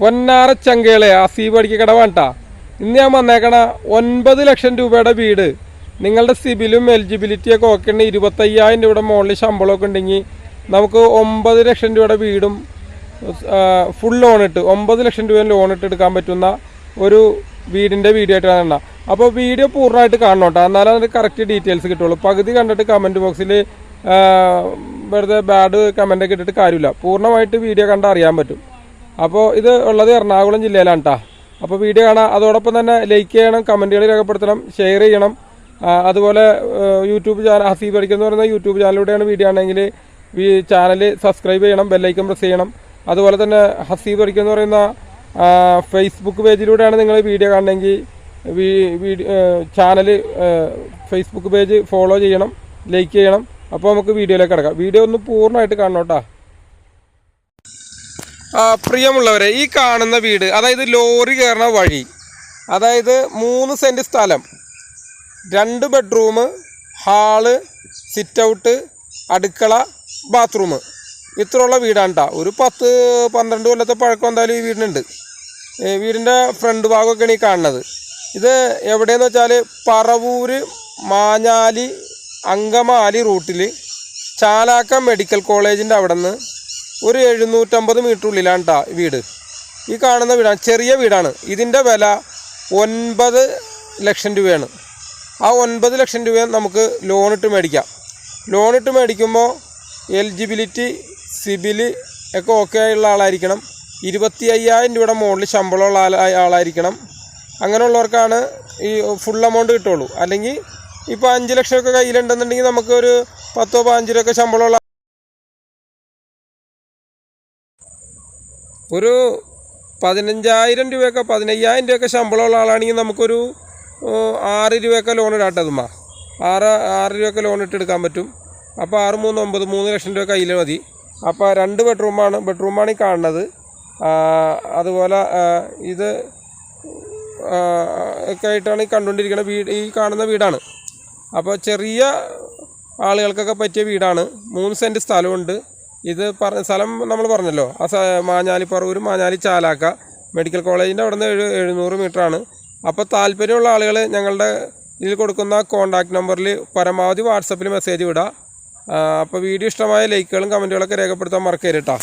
പൊന്നാറ ചങ്കേളെ അസീബ് അടിക്ക് കടവാണ്ടാ ഇന്ന് ഞാൻ വന്നേക്കണ ഒൻപത് ലക്ഷം രൂപയുടെ വീട്. നിങ്ങളുടെ സിബിലും എലിജിബിലിറ്റി ഒക്കെ ഉണ്ടെങ്കിൽ ഇരുപത്തയ്യായിരം രൂപയുടെ മുകളിൽ ശമ്പളമൊക്കെ ഉണ്ടെങ്കിൽ നമുക്ക് ഒമ്പത് ലക്ഷം രൂപയുടെ വീടും ഫുൾ ലോൺ ഇട്ട് ഒമ്പത് ലക്ഷം രൂപ ലോൺ ഇട്ട് എടുക്കാൻ പറ്റുന്ന ഒരു വീടിന്റെ വീഡിയോ ആയിട്ട് എണ്ണ അപ്പോൾ വീഡിയോ പൂർണമായിട്ട് കാണണം കേട്ടോ എന്നാലും അതിന്റെ കറക്റ്റ് ഡീറ്റെയിൽസ് കിട്ടുള്ളൂ. പകുതി കണ്ടിട്ട് കമന്റ് ബോക്സിൽ വെറുതെ ബാഡ് കമന്റ് ഒക്കെ ഇട്ടിട്ട് കാര്യമില്ല. പൂർണമായിട്ട് വീഡിയോ കണ്ടാൽ അറിയാൻ പറ്റും. അപ്പോൾ ഇത് ഉള്ളത് എറണാകുളം ജില്ലയിലാണ് കേട്ടോ അപ്പോൾ വീഡിയോ കാണാം അതോടൊപ്പം തന്നെ ലൈക്ക് ചെയ്യണം കമന്റുകൾ രേഖപ്പെടുത്തണം ഷെയർ ചെയ്യണം. അതുപോലെ യൂട്യൂബ് ചാനൽ ഹസീബ് അടിക്ക് എന്ന് പറയുന്ന യൂട്യൂബ് ചാനലിലൂടെയാണ് വീഡിയോ ആണെങ്കിൽ ഈ ചാനൽ സബ്സ്ക്രൈബ് ചെയ്യണം ബെല്ലൈക്കൺ പ്രസ് ചെയ്യണം. അതുപോലെ തന്നെ ഹസീബ് അടിക്ക് എന്ന് പറയുന്ന ഫേസ്ബുക്ക് പേജിലൂടെയാണ് നിങ്ങൾ വീഡിയോ കാണണമെങ്കിൽ ചാനൽ ഫേസ്ബുക്ക് പേജ് ഫോളോ ചെയ്യണം ലൈക്ക് ചെയ്യണം. അപ്പോൾ നമുക്ക് വീഡിയോയിലേക്ക് കിടക്കാം. വീഡിയോ ഒന്ന് പൂർണമായിട്ട് കാണണം കേട്ടോ പ്രിയമുള്ളവരെ ഈ കാണുന്ന വീട് അതായത് ലോറി കയറുന്ന വഴി അതായത് മൂന്ന് സെന്റ് സ്ഥലം രണ്ട് ബെഡ്റൂം ഹാൾ സിറ്റ് ഔട്ട് അടുക്കള ബാത്റൂം. ഇത്രയുള്ള വീടാണ് കേട്ടോ ഒരു പത്ത് പന്ത്രണ്ട് കൊല്ലത്തെ പഴക്കം എന്തായാലും ഈ വീടിനുണ്ട്. വീടിന്റെ ഫ്രണ്ട് ഭാഗമൊക്കെയാണ് ഈ കാണുന്നത്. ഇത് എവിടെയെന്ന് വെച്ചാൽ പറവൂര് മാഞ്ഞാലി അങ്കമാലി റൂട്ടിൽ ചാലാക്ക മെഡിക്കൽ കോളേജിന്റെ അവിടെ നിന്ന് ഒരു എഴുന്നൂറ്റമ്പത് മീറ്റർ ഉള്ളിലാണ് കേട്ടോ വീട്. ഈ കാണുന്ന വീടാണ് ചെറിയ വീടാണ്. ഇതിന്റെ വില ഒൻപത് ലക്ഷം രൂപയാണ്. ആ ഒൻപത് ലക്ഷം രൂപ നമുക്ക് ലോണിട്ട് മേടിക്കാം. ലോണിട്ട് മേടിക്കുമ്പോൾ എലിജിബിലിറ്റി സിബിൽ ഒക്കെ ഓക്കെ ഉള്ള ആളായിരിക്കണം. ഇരുപത്തി അയ്യായിരം രൂപയുടെ മുകളിൽ ശമ്പളമുള്ള ആളാ- ആളായിരിക്കണം. അങ്ങനെയുള്ളവർക്കാണ് ഈ ഫുൾ എമൗണ്ട് കിട്ടുള്ളൂ അല്ലെങ്കിൽ ഇപ്പോൾ അഞ്ച് ലക്ഷമൊക്കെ കയ്യിലുണ്ടെന്നുണ്ടെങ്കിൽ നമുക്കൊരു പത്തോ പതിനഞ്ച് രൂപയൊക്കെ ശമ്പളമുള്ള ഒരു പതിനഞ്ചായിരം രൂപയൊക്കെ പതിനയ്യായിരം രൂപയൊക്കെ ശമ്പളമുള്ള ആളാണെങ്കിൽ നമുക്കൊരു ആറ് രൂപയൊക്കെ ലോൺ ഇടാട്ടതുമ്മ ആറ് ആറ് രൂപയൊക്കെ ലോൺ ഇട്ടെടുക്കാൻ പറ്റും. അപ്പോൾ ആറ് മൂന്ന് ഒമ്പത് മൂന്ന് ലക്ഷം രൂപ കയ്യിൽ മതി. അപ്പോൾ രണ്ട് ബെഡ്റൂമാണ് ബെഡ്റൂമാണ് ഈ കാണുന്നത്. അതുപോലെ ഇത് ഒക്കെ ആയിട്ടാണ് ഈ കണ്ടുകൊണ്ടിരിക്കുന്ന വീട് ഈ കാണുന്ന വീടാണ്. അപ്പോൾ ചെറിയ ആളുകൾക്കൊക്കെ പറ്റിയ വീടാണ്. മൂന്ന് സെന്റ് സ്ഥലമുണ്ട്. ഇത് പറഞ്ഞ സ്ഥലം നമ്മൾ പറഞ്ഞല്ലോ. ആ സ മാഞ്ഞാലി ചാലാക്ക മെഡിക്കൽ കോളേജിന്റെ അവിടെ നിന്ന് എഴു എഴുന്നൂറ് മീറ്ററാണ്. അപ്പോൾ താല്പര്യമുള്ള ആളുകൾ ഞങ്ങളുടെ ഇതിൽ കൊടുക്കുന്ന കോൺടാക്റ്റ് നമ്പറിൽ പരമാവധി വാട്സപ്പിൽ മെസ്സേജ് വിടുക അപ്പോൾ വീഡിയോ ഇഷ്ടമായ ലൈക്കുകളും കമന്റുകളൊക്കെ രേഖപ്പെടുത്താൻ മറക്കരുത് കേട്ടോ